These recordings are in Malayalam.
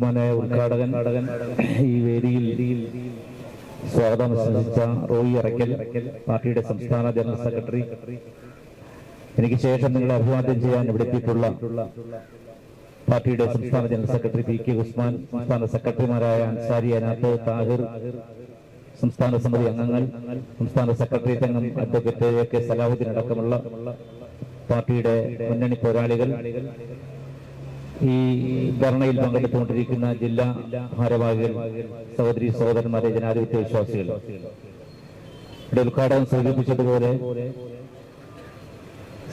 ബഹുമാനായ ഉദ്ഘാടകൻ ഈ വേദിയിൽ സ്വാഗതം ശ്രമിച്ച റോയി അറയ്ക്കൽ പാർട്ടിയുടെ സംസ്ഥാന ജനറൽ സെക്രട്ടറി. എനിക്ക് ശേഷം നിങ്ങളെ അഭിവാദ്യം ചെയ്യാൻ ഇവിടെ പാർട്ടിയുടെ സംസ്ഥാന general secretary P K Usman സംസ്ഥാന സെക്രട്ടറിമാരായ അൻസാരി അനാത്ത് താഹിർ സംസ്ഥാന സമിതി അംഗങ്ങൾ സംസ്ഥാന സെക്രട്ടേറിയറ്റ് അംഗം അഡ്വക്കേറ്റ് കെ സലാഹുദ്ദീൻ അടക്കമുള്ള പാർട്ടിയുടെ മുന്നണി പോരാളികൾ ഈ ധർണയിൽ പങ്കെടുത്തുകൊണ്ടിരിക്കുന്ന ജില്ലാ ഭാരവാഹികൾ സഹോദരി സഹോദരന്മാരെ ജനാധിപത്യ വിശ്വാസികൾ. ഇവിടെ ഉദ്ഘാടനം സൂചിപ്പിച്ചതുപോലെ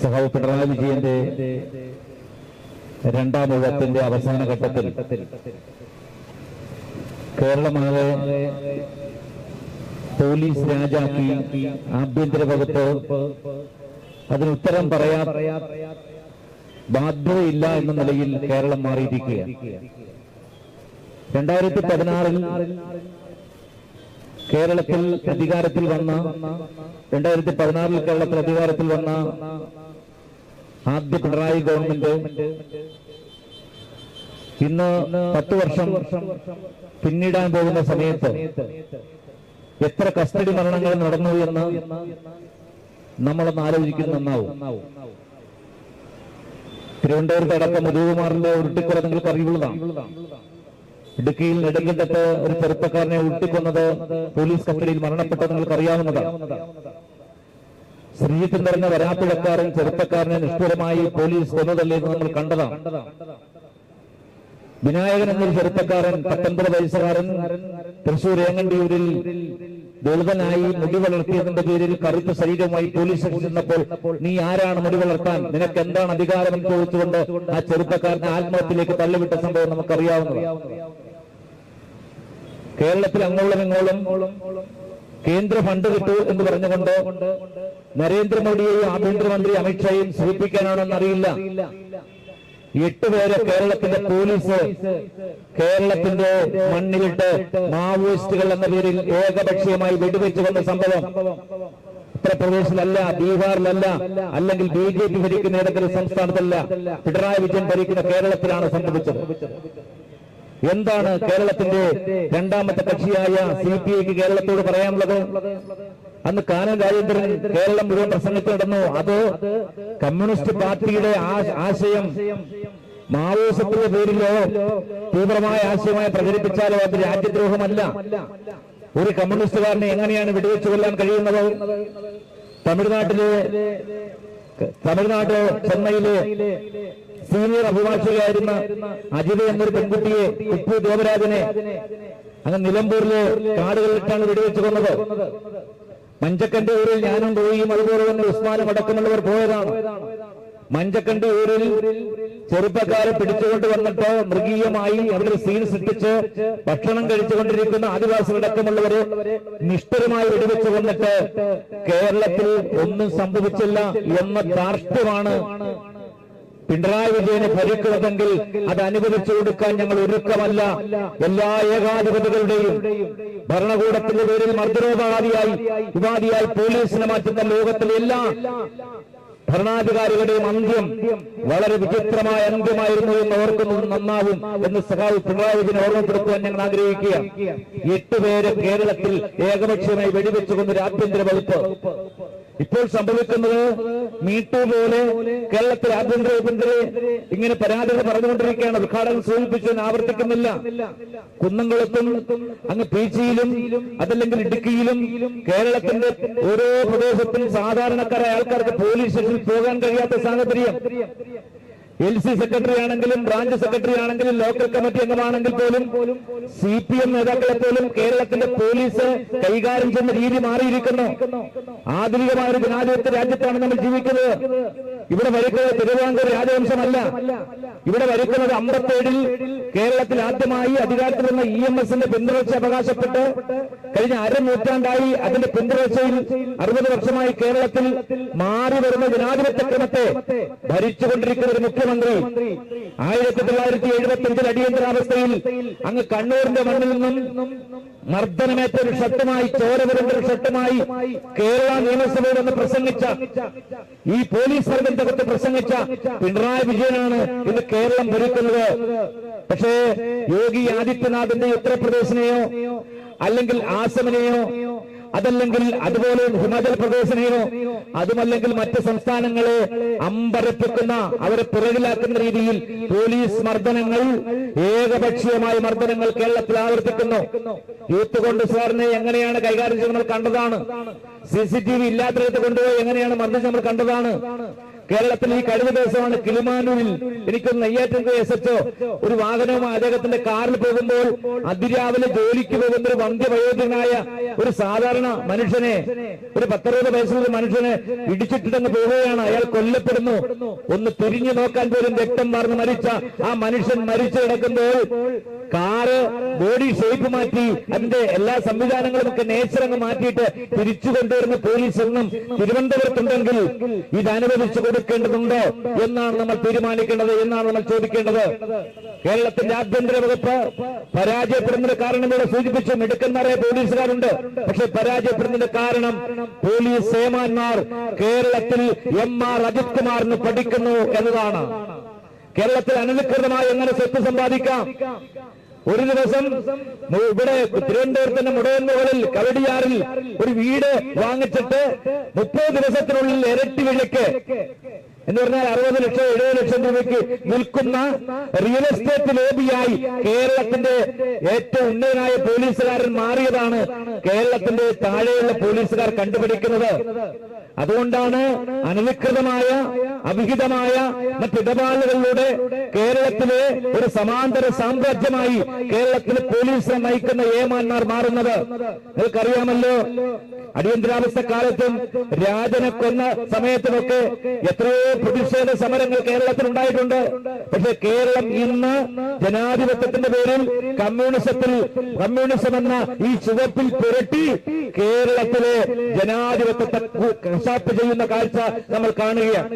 സഹാവ് പിണറായി വിജയന്റെ രണ്ടാം യുഗത്തിന്റെ അവസാന ഘട്ടത്തിൽ കേരളമാകെ പോലീസ് രാജാക്കി ആഭ്യന്തര വകുപ്പ് അതിന് ഉത്തരം പറയാ ബാധ്യതയില്ല എന്ന നിലയിൽ കേരളം മാറിയിരിക്കുകയാണ്. രണ്ടായിരത്തി പതിനാറിൽ കേരളത്തിൽ അധികാരത്തിൽ വന്ന രണ്ടായിരത്തി പതിനാറിൽ കേരളത്തിൽ അധികാരത്തിൽ വന്ന ആദ്യ പിണറായി ഗവൺമെന്റ് ഇന്ന് പത്ത് വർഷം പിന്നിടാൻ പോകുന്ന സമയത്ത് എത്ര കസ്റ്റഡി മരണങ്ങൾ നടന്നു എന്ന് നമ്മളൊന്ന് ആലോചിക്കുന്ന നന്നാവും. തിരുവനന്തപുരത്ത് അടക്കം മധുകുമാറിന്റെ ഉരുട്ടിക്കൊല നിങ്ങൾക്ക് അറിയുള്ളതാണ് ഇടുക്കിയിൽ നെടുങ്കണ്ടത്ത് ഒരു ചെറുപ്പക്കാരനെ ഉരുട്ടിക്കൊന്നത് പോലീസ് കസ്റ്റഡിയിൽ മരണപ്പെട്ടത് നിങ്ങൾക്ക് അറിയാവുന്നതാണ് ശ്രീജിത്തിൻ നിറഞ്ഞ വരാപ്പിടക്കാരൻ ചെറുപ്പക്കാരനെ നിഷ്ഠുരമായി പോലീസ് കൊന്നതല്ലേന്ന് നമ്മൾ കണ്ടതാണ്. വിനായകൻ എന്നൊരു ചെറുപ്പക്കാരൻ പത്തൊൻപത് വയസ്സുകാരൻ തൃശൂർ ഏങ്ങണ്ടിയൂരിൽ ദളിതനായി മുടി വളർത്തിയതിന്റെ പേരിൽ കറുത്ത ശരീരവുമായി പോലീസ് സ്റ്റേഷനിൽ ചെന്നപ്പോൾ നീ ആരാണ് മുടി വളർത്താൻ? നിനക്ക് എന്താണ് അധികാരം ചോദിച്ചുകൊണ്ട് ആ ചെറുപ്പക്കാരനെ ആത്മഹത്യയിലേക്ക് തള്ളിവിട്ട സംഭവം നമുക്കറിയാവുന്നതാണ്. കേരളത്തിൽ അങ്ങോളം ഇങ്ങോളം കേന്ദ്ര ഫണ്ട് കിട്ടൂ എന്ന് പറഞ്ഞുകൊണ്ട് നരേന്ദ്രമോദിയെയും ആഭ്യന്തരമന്ത്രി അമിത്ഷായും സഹിപ്പിക്കാനാണെന്ന് അറിയില്ല. എട്ട് പേരെ കേരളത്തിന്റെ പോലീസ് കേരളത്തിന്റെ മണ്ണിലിട്ട് മാവോയിസ്റ്റുകൾ എന്ന പേരിൽ ഏകപക്ഷീയമായി വെടിവെച്ചു കൊണ്ട സംഭവം ഉത്തർപ്രദേശിലല്ല ബീഹാറിലല്ല അല്ലെങ്കിൽ ബി ജെ പി ഭരിക്കുന്ന ഏതെങ്കിലും സംസ്ഥാനത്തല്ല. പിണറായി വിജയൻ ഭരിക്കുന്ന കേരളത്തിലാണ് സംഭവിച്ചത്. എന്താണ് കേരളത്തിന്റെ രണ്ടാമത്തെ കക്ഷിയായ സി പി ഐക്ക് കേരളത്തോട് പറയാനുള്ളത്? അന്ന് കാനം രാജേന്ദ്രൻ കേരളം മുഴുവൻ പ്രസംഗത്തിൽ നടന്നു. അത് കമ്മ്യൂണിസ്റ്റ് പാർട്ടിയുടെ ആശയം മാവോയിസത്തിന്റെ പേരിലോ തീവ്രമായ ആശയമായി പ്രചരിപ്പിച്ചാലോ അത് രാജ്യദ്രോഹമല്ല. ഒരു കമ്മ്യൂണിസ്റ്റുകാരനെ എങ്ങനെയാണ് വെടിവെച്ചു കൊല്ലാൻ കഴിയുന്നത്? തമിഴ്നാട്ടിലെ തമിഴ്നാട് ചെന്നൈയിലെ സീനിയർ അഭിഭാഷകയായിരുന്ന അജിത് എന്നൊരു പെൺകുട്ടിയെ ഉപ്പു ദേവരാജനെ അങ്ങനെ നിലമ്പൂരിലെ കാടുകളിലിട്ടാണ് വെടിവെച്ചു കൊന്നത്. മഞ്ചക്കണ്ടി ഊരിൽ ഞാനും പോയി അതുപോലെ തന്നെ ഉസ്മാനും അടക്കമുള്ളവർ പോയതാണ്. മഞ്ചക്കണ്ടി ഊരിൽ ചെറുപ്പക്കാരെ പിടിച്ചുകൊണ്ട് വന്നിട്ട് മൃഗീയമായി അവരുടെ സീൻ സൃഷ്ടിച്ച് ഭക്ഷണം കഴിച്ചുകൊണ്ടിരിക്കുന്ന ആദിവാസികളടക്കമുള്ളവരെ നിഷ്ഠുരമായി വെടിവെച്ച് കൊന്നിട്ട് കേരളത്തിൽ ഒന്നും സംഭവിച്ചില്ല എന്ന ധാർഷ്ട്യമാണ് പിണറായി വിജയനെ ഭരിക്കുന്നതെങ്കിൽ അത് അനുവദിച്ചു കൊടുക്കാൻ ഞങ്ങൾ ഒരുക്കമല്ല. എല്ലാ ഏകാധിപതികളുടെയും ഭരണകൂടത്തിന്റെ പേരിൽ മർദ്ദനോപാധിയായി ഉപാധിയായി പോലീസിനെ മാറ്റുന്ന ലോകത്തിലെ എല്ലാ ഭരണാധികാരികളുടെയും അന്ത്യം വളരെ വിചിത്രമായ അന്ത്യമായിരുന്നു എന്ന് ഓർക്കുന്നത് നന്നാവും എന്ന് സഹായി പിണറായി വിജയനെ ഓർമ്മപ്പെടുത്തുവാൻ ഞങ്ങൾ ആഗ്രഹിക്കുക എട്ടുപേരെ കേരളത്തിൽ ഏകപക്ഷീയമായി വെടിവെച്ചുകൊണ്ടൊരു ആഭ്യന്തര വകുപ്പ്. ഇപ്പോൾ സംഭവിക്കുന്നത് മീട്ടു പോലെ കേരളത്തിൽ ആഭ്യന്തര വകുപ്പിന്റെ ഇങ്ങനെ പരാതികൾ പറഞ്ഞുകൊണ്ടിരിക്കുകയാണ്. ഉദ്ഘാടനം സൂചിപ്പിച്ചു ആവർത്തിക്കുന്നില്ല. കുന്നംകുളത്തും അങ്ങ് പീച്ചിയിലും അതല്ലെങ്കിൽ ഇടുക്കിയിലും കേരളത്തിന്റെ ഓരോ പ്രദേശത്തും സാധാരണക്കാരായ ആൾക്കാർക്ക് പോലീസ് സ്റ്റേഷനിൽ പോകാൻ കഴിയാത്ത സാഹചര്യം. എൽ സി സെക്രട്ടറി ആണെങ്കിലും ബ്രാഞ്ച് സെക്രട്ടറി ആണെങ്കിലും ലോക്കൽ കമ്മിറ്റി അംഗമാണെങ്കിൽ പോലും സി പി എം നേതാക്കളെ പോലും കേരളത്തിന്റെ പോലീസ് കൈകാര്യം ചെയ്യുന്ന രീതി മാറിയിരിക്കുന്നു. ആധുനികമായ ഒരു ജനാധിപത്യ രാജ്യത്താണ് നമ്മൾ ജീവിക്കുന്നത്. ഇവിടെ ഭരിക്കുന്നത് തിരുവിതാംകൂർ രാജവംശമല്ല. ഇവിടെ ഭരിക്കുന്നത് അമ്പത്തേഴിൽ കേരളത്തിൽ ആദ്യമായി അധികാരത്തിൽ വന്ന ഇ എം എസിന്റെ പിന്തുടർച്ച അവകാശപ്പെട്ട് കഴിഞ്ഞ അരനൂറ്റാണ്ടായി അതിന്റെ പിന്തുടർച്ചയിൽ അറുപത് വർഷമായി കേരളത്തിൽ മാറി വരുന്ന ജനാധിപത്യ ക്രമത്തെ ഭരിച്ചുകൊണ്ടിരിക്കുന്ന ഒരു മുഖ്യമന്ത്രി. ആയിരത്തി തൊള്ളായിരത്തി എഴുപത്തി അഞ്ചിൽ അടിയന്തരാവസ്ഥയിൽ അങ്ങ് കണ്ണൂരിന്റെ മണ്ണിൽ നിന്നും മർദ്ദനമേറ്റ ഒരു ഷട്ടുമായി ചോരവരുന്ന ഒരു ഷട്ടുമായി കേരള നിയമസഭയിൽ നിന്ന് പ്രസംഗിച്ച ഈ പോലീസ് സർവ തകർത്ത് പ്രസംഗിച്ച പിണറായി വിജയനാണ് ഇന്ന് കേരളം ഭരിക്കുന്നത്. പക്ഷേ യോഗി ആദിത്യനാഥിന്റെ ഉത്തർപ്രദേശിനെയോ അല്ലെങ്കിൽ ആസമിനെയോ അതല്ലെങ്കിൽ അതുപോലെ ഹിമാചൽ പ്രദേശിനെയോ അതുമല്ലെങ്കിൽ മറ്റ് സംസ്ഥാനങ്ങളെ അമ്പരപ്പിക്കുന്ന അവരെ പിറകിലാക്കുന്ന രീതിയിൽ പോലീസ് മർദ്ദനങ്ങൾ ഏകപക്ഷീയമായ മർദ്ദനങ്ങൾ കേരളത്തിൽ ആവർത്തിക്കുന്നു. യൂത്ത് കോൺഗ്രസുകാരനെ എങ്ങനെയാണ് കൈകാര്യം ചെയ്യുന്നത് കണ്ടതാണ്. സി സി ടി വി ഇല്ലാത്തിടത്ത് കൊണ്ടുപോയി എങ്ങനെയാണ് മർദ്ദിച്ച് നമ്മൾ കണ്ടതാണ്. കേരളത്തിൽ ഈ കഴിഞ്ഞ ദിവസമാണ് കിളിമാനൂരിൽ. എനിക്കൊന്ന് നെയ്യാറ്റിൻകര എസ് എച്ച് ഒരു വാഹനവുമായി അദ്ദേഹത്തിന്റെ കാറിൽ പോകുമ്പോൾ അതിരാവിലെ ജോലിക്ക് പോകുന്ന ഒരു വന്ധ്യവയോധ്യനായ ഒരു സാധാരണ മനുഷ്യനെ ഒരു പത്തറുപത് വയസ്സുള്ള മനുഷ്യനെ ഇടിച്ചിട്ടിട്ടങ്ങ് പോവുകയാണ്. അയാൾ കൊല്ലപ്പെടുന്നു. ഒന്ന് തിരിഞ്ഞു നോക്കാൻ പോലും രക്തം മറന്ന് മരിച്ച ആ മനുഷ്യൻ മരിച്ചു കിടക്കുമ്പോൾ കാറ് ബോഡി ഷേപ്പ് മാറ്റി അതിന്റെ എല്ലാ സംവിധാനങ്ങളും ഒക്കെ നേച്ചർ അങ്ങ് മാറ്റിയിട്ട് തിരിച്ചു കൊണ്ടുവരുന്ന പോലീസ് എന്നും തിരുവനന്തപുരത്തുണ്ടെങ്കിൽ ഇത് അനുവദിച്ചു കൊടുക്കേണ്ടതുണ്ടോ എന്നാണ് നമ്മൾ തീരുമാനിക്കേണ്ടത് എന്നാണ് നമ്മൾ ചോദിക്കേണ്ടത്. കേരളത്തിന്റെ ആഭ്യന്തര വകുപ്പ് പരാജയപ്പെടുന്നതിന് കാരണം ഇവിടെ സൂചിപ്പിച്ചു മിടുക്കന്മാരായ പോലീസുകാരുണ്ട്. പക്ഷെ പരാജയപ്പെടുന്നതിന്റെ കാരണം പോലീസ് സേമാന്മാർ കേരളത്തിൽ എം ആർ അജിത് കുമാറിന് പഠിക്കുന്നു എന്നതാണ്. കേരളത്തിൽ അനധികൃതമായി എങ്ങനെ സ്വത്ത് സമ്പാദിക്കാം? ഒരു ദിവസം ഇവിടെ തിരുവനന്തപുരത്തിന്റെ മുടയൻമുകളിൽ കവടിയാറിൽ ഒരു വീട് വാങ്ങിച്ചിട്ട് മുപ്പത് ദിവസത്തിനുള്ളിൽ ഇരട്ടി വിലക്ക് എന്ന് പറഞ്ഞാൽ അറുപത് ലക്ഷം എഴുപത് ലക്ഷം രൂപയ്ക്ക് നിൽക്കുന്ന റിയൽ എസ്റ്റേറ്റ് ലോബിയായി കേരളത്തിന്റെ ഏറ്റവും ഉന്നതനായ പോലീസുകാരൻ മാറിയതാണ് കേരളത്തിന്റെ താഴെയുള്ള പോലീസുകാർ കണ്ടുപിടിക്കുന്നത്. അതുകൊണ്ടാണ് അനധികൃതമായ അവിഹിതമായ മറ്റിടപാടുകളിലൂടെ കേരളത്തിലെ ഒരു സമാന്തര സാമ്രാജ്യമായി കേരളത്തിലെ പോലീസ് നയിക്കുന്ന ഏമാന്മാർ മാറുന്നത്. നിങ്ങൾക്കറിയാമല്ലോ അടിയന്തരാവസ്ഥ കാലത്തും രാജനെ കൊന്ന സമയത്തുമൊക്കെ എത്രയോ പ്രതിഷേധ സമരങ്ങൾ കേരളത്തിൽ ഉണ്ടായിട്ടുണ്ട്. പക്ഷെ കേരളം ഇന്ന് ജനാധിപത്യത്തിന്റെ പേരിൽ കമ്മ്യൂണിസത്തിൽ കമ്മ്യൂണിസം എന്ന ഈ ചുവപ്പിൽ പുരട്ടി കേരളത്തിലെ ജനാധിപത്യത്തെ കശാപ്പ് ചെയ്യുന്ന കാഴ്ച നമ്മൾ കാണുകയാണ്.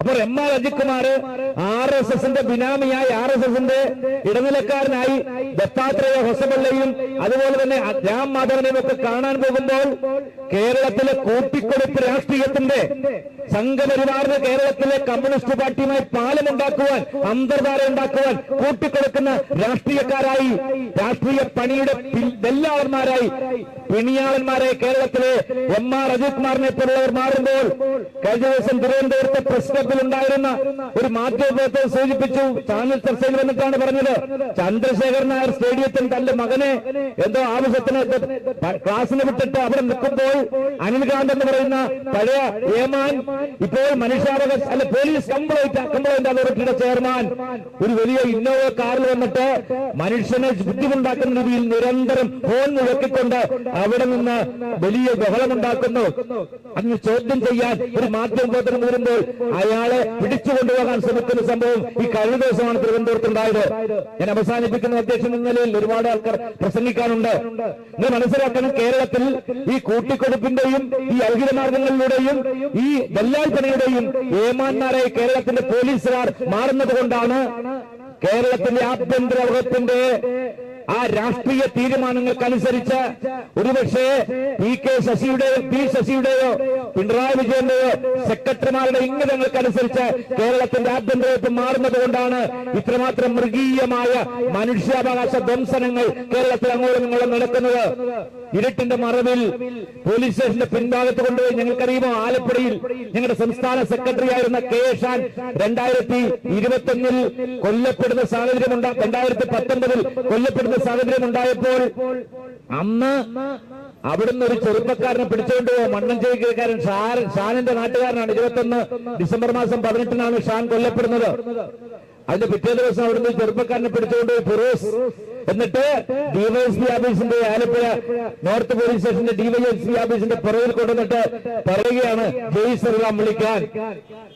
അപ്പോൾ M R Ajithkumar R S എസിന്റെ ബിനാമിയായി ആർ എസ് എസിന്റെ ഇടനിലക്കാരനായി ദത്താത്രേയ ഹൊസബള്ളയും അതുപോലെ തന്നെ രാം മാധവനെയും ഒക്കെ കാണാൻ പോകുമ്പോൾ കേരളത്തിലെ കൂട്ടിക്കൊടുപ്പ് രാഷ്ട്രീയത്തിന്റെ സംഘപരിവാറിന് കേരളത്തിലെ കമ്മ്യൂണിസ്റ്റ് പാർട്ടിയുമായി പാലമുണ്ടാക്കുവാൻ അന്തർധാര ഉണ്ടാക്കുവാൻ കൂട്ടിക്കൊടുക്കുന്ന രാഷ്ട്രീയക്കാരായി രാഷ്ട്രീയ പണിയുടെ വെല്ലാളന്മാരായി പിണിയാളന്മാരെ കേരളത്തിലെ എം ആർ അജിത് കുമാറിനെ പോലുള്ളവർ മാറുമ്പോൾ കഴിഞ്ഞ ദിവസം തിരുവനന്തപുരത്തെ പ്രസ് ഉണ്ടായിരുന്ന ഒരു മാധ്യമത്തെ സൂചിപ്പിച്ചു ചാനൽ ചർച്ചയിൽ വന്നിട്ടാണ് പറഞ്ഞത്. ചന്ദ്രശേഖരൻ നായർ സ്റ്റേഡിയത്തിൽ തന്റെ മകനെ എന്തോ ആവശ്യത്തിന് ക്ലാസ്സിന് വിട്ടിട്ട് അവിടെ നിൽക്കുമ്പോൾ അനിൽകാന്ത് എന്ന് പറയുന്ന പഴയ ഏമാൻ ഇപ്പോൾ മനുഷ്യാവകാശ അല്ല പോലീസ് കംപ്ലൈന്റ് കംപ്ലൈന്റ് അതോറിറ്റിയുടെ ചെയർമാൻ. ഒരു വലിയ ഇന്നോവ കാറിൽ വന്നിട്ട് മനുഷ്യനെ ബുദ്ധിമുണ്ടാക്കുന്ന രീതിയിൽ നിരന്തരം ഫോൺ മുഴക്കിക്കൊണ്ട് അവിടെ നിന്ന് വലിയ ബഹളമുണ്ടാക്കുന്നു. അതിന് ചോദ്യം ചെയ്യാൻ ഒരു മാധ്യമ ബോധനം വരുമ്പോൾ അയാളെ പിടിച്ചു കൊണ്ടുപോകാൻ ശ്രമിക്കുന്ന സംഭവം ഈ കഴിഞ്ഞ ദിവസമാണ് തിരുവനന്തപുരത്ത് ഉണ്ടായത്. ഞാൻ അവസാനിപ്പിക്കുന്ന അധ്യക്ഷൻ എന്ന നിലയിൽ ഒരുപാട് ആൾക്കാർ പ്രസംഗിക്കാനുണ്ട്. നിങ്ങൾ മനസ്സിലാക്കണം കേരളത്തിൽ ഈ കൂട്ടിക്കൊടുപ്പിന്റെയും ഈ ഔഹിത മാർഗങ്ങളിലൂടെയും ഈ ദല്ലാൽപ്പനയുടെയും ഏമാന്മാരായി കേരളത്തിന്റെ പോലീസുകാർ മാറുന്നത് കൊണ്ടാണ് കേരളത്തിന്റെ ആഭ്യന്തര വകുപ്പിന്റെ ആ രാഷ്ട്രീയ തീരുമാനങ്ങൾക്കനുസരിച്ച് ഒരുപക്ഷെ പി കെ ശശിയുടെയോ പി ശശിയുടെയോ പിണറായി വിജയന്റെയോ സെക്രട്ടറിമാരുടെ ഇംഗിതങ്ങൾക്കനുസരിച്ച് കേരളത്തിന്റെ ആഭ്യന്തരത്തിൽ മാറുന്നത് കൊണ്ടാണ് ഇത്രമാത്രം മൃഗീയമായ മനുഷ്യാവകാശ ധ്വംസനങ്ങൾ കേരളത്തിൽ അങ്ങോട്ടും ഇങ്ങോട്ടും നടക്കുന്നത്. ഇരുട്ടിന്റെ മറവിൽ പോലീസ് സ്റ്റേഷന്റെ പിൻഭാഗത്ത് കൊണ്ടുപോയി. ഞങ്ങൾക്കറിയുമോ? ആലപ്പുഴയിൽ ഞങ്ങളുടെ സംസ്ഥാന സെക്രട്ടറി ആയിരുന്ന കെ ഷാൻ രണ്ടായിരത്തി ഇരുപത്തൊന്നിൽ കൊല്ലപ്പെടുന്ന സാഹചര്യം ഉണ്ടാ രണ്ടായിരത്തി പത്തൊമ്പതിൽ കൊല്ലപ്പെടുന്ന സാഹചര്യം ഉണ്ടായപ്പോൾ അന്ന് അവിടുന്ന് ഒരു ചെറുപ്പക്കാരനെ പിടിച്ചുകൊണ്ട് ഷാൻ ഷാനിന്റെ നാട്ടുകാരനാണ്. ഇരുപത്തൊന്ന് ഡിസംബർ മാസം പതിനെട്ടിനാണ് ഷാൻ കൊല്ലപ്പെടുന്നത്. അതിന്റെ പിറ്റേ ദിവസം അവിടുന്ന് ചെറുപ്പക്കാരനെ പിടിച്ചുകൊണ്ട് ഫിറോസ് എന്നിട്ട് ഡിവൈഎസ്പി ഓഫീസിന്റെ ആലപ്പുഴ നോർത്ത് പോലീസ് സ്റ്റേഷന്റെ ഡിവൈഎസ്പി ഓഫീസിന്റെ പുറകിൽ കൊണ്ടുവന്നിട്ട് പറയുകയാണ് ജയ് വിളിക്കാൻ.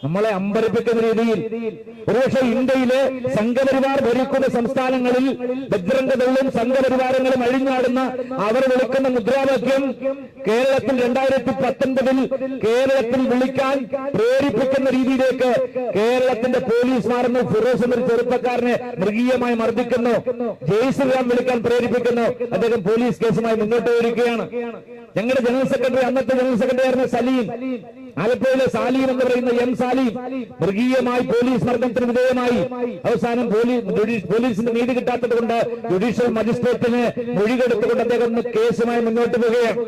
നമ്മളെ അമ്പരപ്പിക്കുന്ന രീതിയിൽ ഒരുപക്ഷെ ഇന്ത്യയിലെ സംഘപരിവാർ ഭരിക്കുന്ന സംസ്ഥാനങ്ങളിൽ ബജ്രംഗദളും സംഘപരിവാരങ്ങളും അഴിഞ്ഞാടുന്ന അവർ വിളിക്കുന്ന മുദ്രാവാക്യം കേരളത്തിൽ രണ്ടായിരത്തി പത്തൊൻപതിൽ കേരളത്തിൽ വിളിക്കാൻ പ്രേരിപ്പിക്കുന്ന രീതിയിലേക്ക് കേരളത്തിന്റെ പോലീസ് മാറുന്നു ഫിറോസ് എന്നൊരു ചെറുപ്പക്കാരനെ മൃഗീയമായി മർദ്ദിക്കുന്നു. ജയ് ശ്രീറാം വിളിക്കാൻ പ്രേരിപ്പിക്കുന്നു. അദ്ദേഹം പോലീസ് കേസുമായി മുന്നോട്ട് വരികയാണ്. ഞങ്ങളുടെ ജനറൽ സെക്രട്ടറി അന്നത്തെ ജനറൽ സെക്രട്ടറി ആയിരുന്ന സലീം. ആലപ്പുഴയിലെ സാലീം എന്ന് പറയുന്ന എം സാലീം മൃഗീയമായി പോലീസ് മർദ്ദനത്തിന് വിധേയമായി. അവസാനം പോലീസിന് നീതി കിട്ടാത്തത് കൊണ്ട് ജുഡീഷ്യൽ മജിസ്ട്രേറ്റിന് മൊഴികെടുത്തുകൊണ്ട് അദ്ദേഹം കേസുമായി മുന്നോട്ട് പോവുകയാണ്.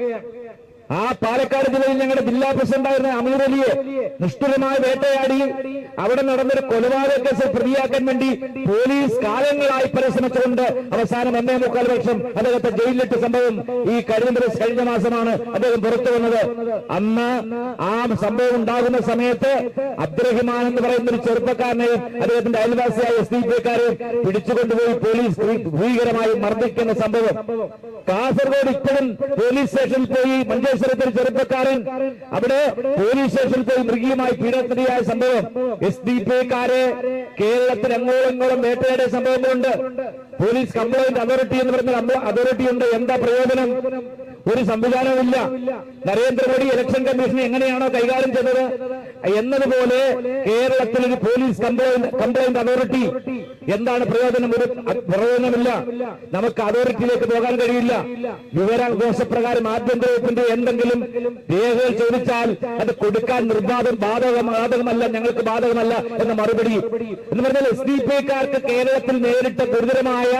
ആ പാലക്കാട് ജില്ലയിൽ ഞങ്ങളുടെ ജില്ലാ പ്രസിഡന്റായിരുന്ന അമീർ അലിയെ നിഷ്ഠുരമായ വേട്ടയാടി. അവിടെ നടന്നൊരു കൊലപാതക കേസിൽ പ്രതിയാക്കാൻ വേണ്ടി പോലീസ് കാലങ്ങളായി പരിശ്രമിച്ചുകൊണ്ട് അവസാനം ഒന്നേ മുക്കാൽ വർഷം അദ്ദേഹത്തെ ജയിലിലിട്ട സംഭവം ഈ ദിവസം കഴിഞ്ഞ മാസമാണ് അദ്ദേഹം പുറത്തു വന്നത്. അന്ന് ആ സംഭവം ഉണ്ടാകുന്ന സമയത്ത് അബ്ദുറഹിമാൻ എന്ന് പറയുന്ന ഒരു ചെറുപ്പക്കാരനെ അദ്ദേഹത്തിന്റെ അയൽവാസിയായ എസ് ഡി പിക്കാരെ പിടിച്ചുകൊണ്ടുപോയി പോലീസ് ഭീകരമായി മർദ്ദിക്കുന്ന സംഭവം. കാസർഗോഡ് ഇപ്പോഴും പോലീസ് സ്റ്റേഷനിൽ പോയി മഞ്ചേശ്വരത്തിൽ ചെറുപ്പക്കാരൻ. അവിടെ പോലീസ് സ്റ്റേഷനിൽ പോയി മൃഗീയമായി പീഡനത്തിനിയായ സംഭവം. എസ് ഡി പി കാരെ കേരളത്തിൽ അങ്ങോളം ഇങ്ങോളം വേട്ടയാടിയ സംഭവങ്ങളുണ്ട്. പോലീസ് കംപ്ലൈന്റ് അതോറിറ്റി എന്ന് പറയുന്ന അതോറിറ്റി ഉണ്ട് എന്താ പ്രയോജനം? ഒരു സംവിധാനവുമില്ല. നരേന്ദ്രമോദി ഇലക്ഷൻ കമ്മീഷൻ എങ്ങനെയാണോ കൈകാര്യം ചെയ്തത്? എന്നതുപോലെ കേരളത്തിൽ ഒരു പോലീസ് കംപ്ലൈന്റ് കംപ്ലൈന്റ് അതോറിറ്റി എന്താണ് പ്രയോജനം? ഒരു പ്രയോജനമില്ല. നമുക്ക് അതോറിറ്റിയിലേക്ക് പോകാൻ കഴിയില്ല. വിവരാഘോഷപ്രകാരം ആഭ്യന്തര വകുപ്പിന്റെ എന്തെങ്കിലും രേഖകൾ ചോദിച്ചാൽ അത് കൊടുക്കാൻ നിർബാധം ബാധകം ബാധകമല്ല ഞങ്ങൾക്ക് ബാധകമല്ല എന്ന മറുപടി. എന്ന് പറഞ്ഞാൽ എസ് ഡി പിക്കാർക്ക് കേരളത്തിൽ നേരിട്ട ഗുരുതരമായ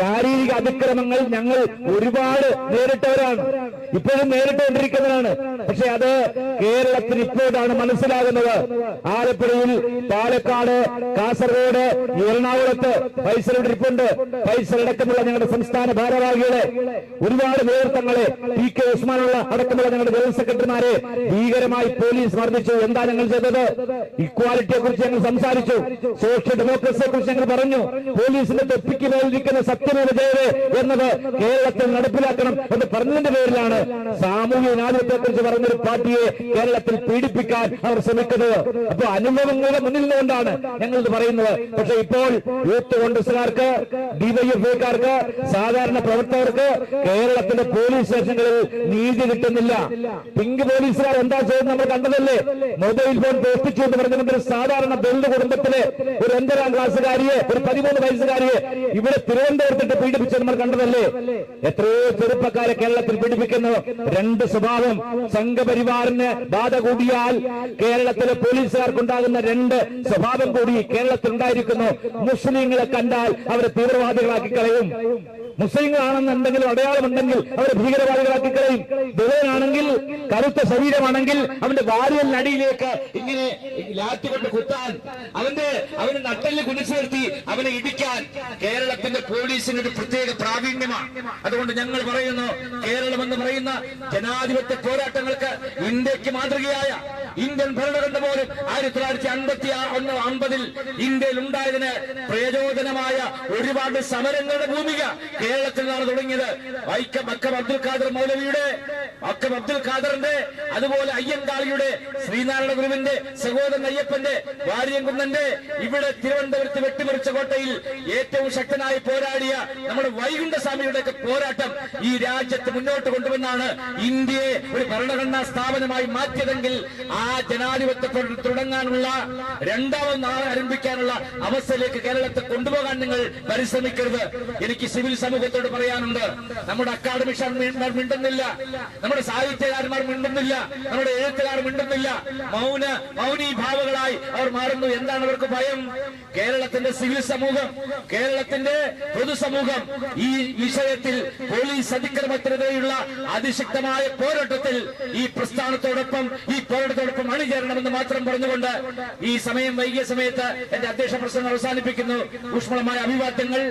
ശാരീരിക അതിക്രമങ്ങൾ ഞങ്ങൾ ഒരുപാട് നേരിട്ടവരാണ്. ഇപ്പോഴും നേരിട്ടുകൊണ്ടിരിക്കുന്നതാണ്. പക്ഷെ അത് കേരളത്തിൽ ഇപ്പോഴാണ് മനസ്സിലാകുന്നത്. ആലപ്പുഴയിൽ പാലക്കാട് കാസർഗോഡ് എറണാകുളത്ത് ഫൈസലുടെ ഇരിപ്പുണ്ട്. ഫൈസൽ അടക്കമുള്ള ഞങ്ങളുടെ സംസ്ഥാന ഭാരവാഹികളെ ഒരുപാട് നേതൃത്വങ്ങളെ പി കെ ഉസ്മാനുള്ള അടക്കമുള്ള ഞങ്ങളുടെ ജനറൽ സെക്രട്ടറിമാരെ ഭീകരമായി പോലീസ് മർദ്ദിച്ചു. എന്താ ഞങ്ങൾ ചെയ്തത്? ഇക്വാലിറ്റിയെ കുറിച്ച് ഞങ്ങൾ സംസാരിച്ചു. സോഷ്യൽ ഡെമോക്രസിയെ കുറിച്ച് ഞങ്ങൾ പറഞ്ഞു. പോലീസിന്റെ തൊപ്പിക്ക് മേലിരിക്കുന്ന സത്യമേവ ജയവേ എന്നത് കേരളത്തിൽ നടപ്പിലാക്കണം എന്ന് പറഞ്ഞതിന്റെ പേരിലാണ് സാമൂഹ്യ ജനാധിപത്യത്തെ കുറിച്ച് പറഞ്ഞൊരു പാർട്ടിയെ കേരളത്തിൽ പീഡിപ്പിക്കാൻ അവർ ശ്രമിക്കുന്നത്. അപ്പൊ അനുഭവങ്ങളുടെ മുന്നിൽ നിന്നുകൊണ്ടാണ് ഞങ്ങൾ ഇത് പറയുന്നത്. പക്ഷെ ഇപ്പോൾ യൂത്ത് കോൺഗ്രസുകാർക്ക് ഡിവൈഎഫ്ഐക്കാർക്ക് സാധാരണ പ്രവർത്തകർക്ക് കേരളത്തിന്റെ പോലീസ് സ്റ്റേഷനുകളിൽ നീതി കിട്ടുന്നില്ല. പിങ്ക് പോലീസുകാർ എന്താ ചെയ്യുന്നത് നമ്മൾ കണ്ടതല്ലേ? മൊബൈൽ ഫോൺ പോസ്റ്റിച്ചു എന്ന് പറഞ്ഞുകൊണ്ട് ഒരു സാധാരണ ദളിത് കുടുംബത്തിലെ ഒരു ഒൻപതാം ക്ലാസ്സുകാരിയെ ഒരു പതിമൂന്ന് വയസ്സുകാരിയെ ഇവിടെ തിരുവനന്തപുരത്തിട്ട് പീഡിപ്പിച്ചത് നമ്മൾ കണ്ടതല്ലേ? എത്രയോ ചെറുപ്പക്കാരെ കേരളത്തിൽ പീഡിപ്പിക്കുന്നു രണ്ട് സ്വഭാവം സംഘപരിവാറിന് ബാധ കൂടിയാൽ കേരളത്തിലെ പോലീസുകാർക്കുണ്ടാകുന്ന രണ്ട് സ്വഭാവം കൂടി കേരളത്തിൽ ഉണ്ടായിരിക്കുന്നു മുസ്ലിങ്ങളെ കണ്ടാൽ അവരെ തീവ്രവാദികളാക്കി കളയും. മുസ്ലിങ്ങളാണെന്നുണ്ടെങ്കിൽ അടയാളം ഉണ്ടെങ്കിൽ അവരെ ഭീകരവാദികളാക്കി കളയും. ദുരനാണെങ്കിൽ കറുത്ത ശരീരമാണെങ്കിൽ അവന്റെ വാരിയലിനടിയിലേക്ക് ഇങ്ങനെ ലാത്തി കൊണ്ട് കുത്താൻ അവന്റെ അവന് നട്ടലിൽ കുനിച്ചു നിർത്തി അവനെ ഇടിക്കാൻ കേരളത്തിന്റെ പോലീസിന് ഒരു പ്രത്യേക പ്രാവീണ്യമാണ്. അതുകൊണ്ട് ഞങ്ങൾ പറയുന്നു കേരളം എന്ന് പറയുന്ന ജനാധിപത്യ പോരാട്ടങ്ങൾക്ക് ഇന്ത്യയ്ക്ക് മാതൃകയായ ഇന്ത്യൻ ഭരണഘടന പോലും ആയിരത്തി തൊള്ളായിരത്തി അൻപത്തി ഒന്ന് അമ്പതിൽ ഇന്ത്യയിൽ ഉണ്ടായതിന് പ്രയോജനമായ ഒരുപാട് സമരങ്ങളുടെ ഭൂമിക കേരളത്തിൽ നിന്നാണ് തുടങ്ങിയത്. വൈക്കം അക്കം അബ്ദുൽ ഖാദർ മൗലവിയുടെ അക്കം അബ്ദുൽ ഖാദറിന്റെ അതുപോലെ അയ്യൻകാളിയുടെ ശ്രീനാരായണ ഗുരുവിന്റെ സഹോദരൻ അയ്യപ്പന്റെ വാര്യംകുന്നന്റെ ഇവിടെ തിരുവനന്തപുരത്ത് വെട്ടിമറിച്ച കോട്ടയിൽ ഏറ്റവും ശക്തനായി പോരാടിയ നമ്മുടെ വൈകുണ്ഠസ്വാമിയുടെ പോരാട്ടം ഈ രാജ്യത്ത് മുന്നോട്ട് കൊണ്ടുവന്നാണ് ഇന്ത്യയെ ഒരു ഭരണഘടനാ സ്ഥാപനമായി മാറ്റിയതെങ്കിൽ ആ ജനാധിപത്യത്തോട് തുടങ്ങാനുള്ള രണ്ടാമത് നാളെ ആരംഭിക്കാനുള്ള അവസ്ഥയിലേക്ക് കേരളത്തെ കൊണ്ടുപോകാൻ നിങ്ങൾ പരിശ്രമിക്കരുത്. എനിക്ക് സിവിൽ സമൂഹത്തോട് പറയാനുണ്ട്. നമ്മുടെ അക്കാഡമിക് മിണ്ടുന്നില്ല. നമ്മുടെ സാഹിത്യകാരന്മാർ മിണ്ടുന്നില്ല. നമ്മുടെ എഴുത്തുകാർ മിണ്ടുന്നില്ല. മൗന മൗനി ഭാവുകളായി അവർ മാറുന്നു. എന്താണ് അവർക്ക് ഭയം? കേരളത്തിന്റെ സിവിൽ സമൂഹം കേരളത്തിന്റെ പൊതുസമൂഹം ഈ വിഷയത്തിൽ പോലീസ് അതിക്രമത്തിനെതിരെയുള്ള അതിശക്തമായ പോരാട്ടത്തിൽ ഈ പ്രസ്ഥാനത്തോടൊപ്പം ഈ പോരാട്ടത്തോടൊപ്പം അണിചേരണമെന്ന് മാത്രം പറഞ്ഞുകൊണ്ട് ഈ സമയം വൈകിയ സമയത്ത് എന്റെ അധ്യക്ഷ പ്രസംഗം അവസാനിപ്പിക്കുന്നു. ഊഷ്മളമായ അഭിവാദ്യങ്ങൾ.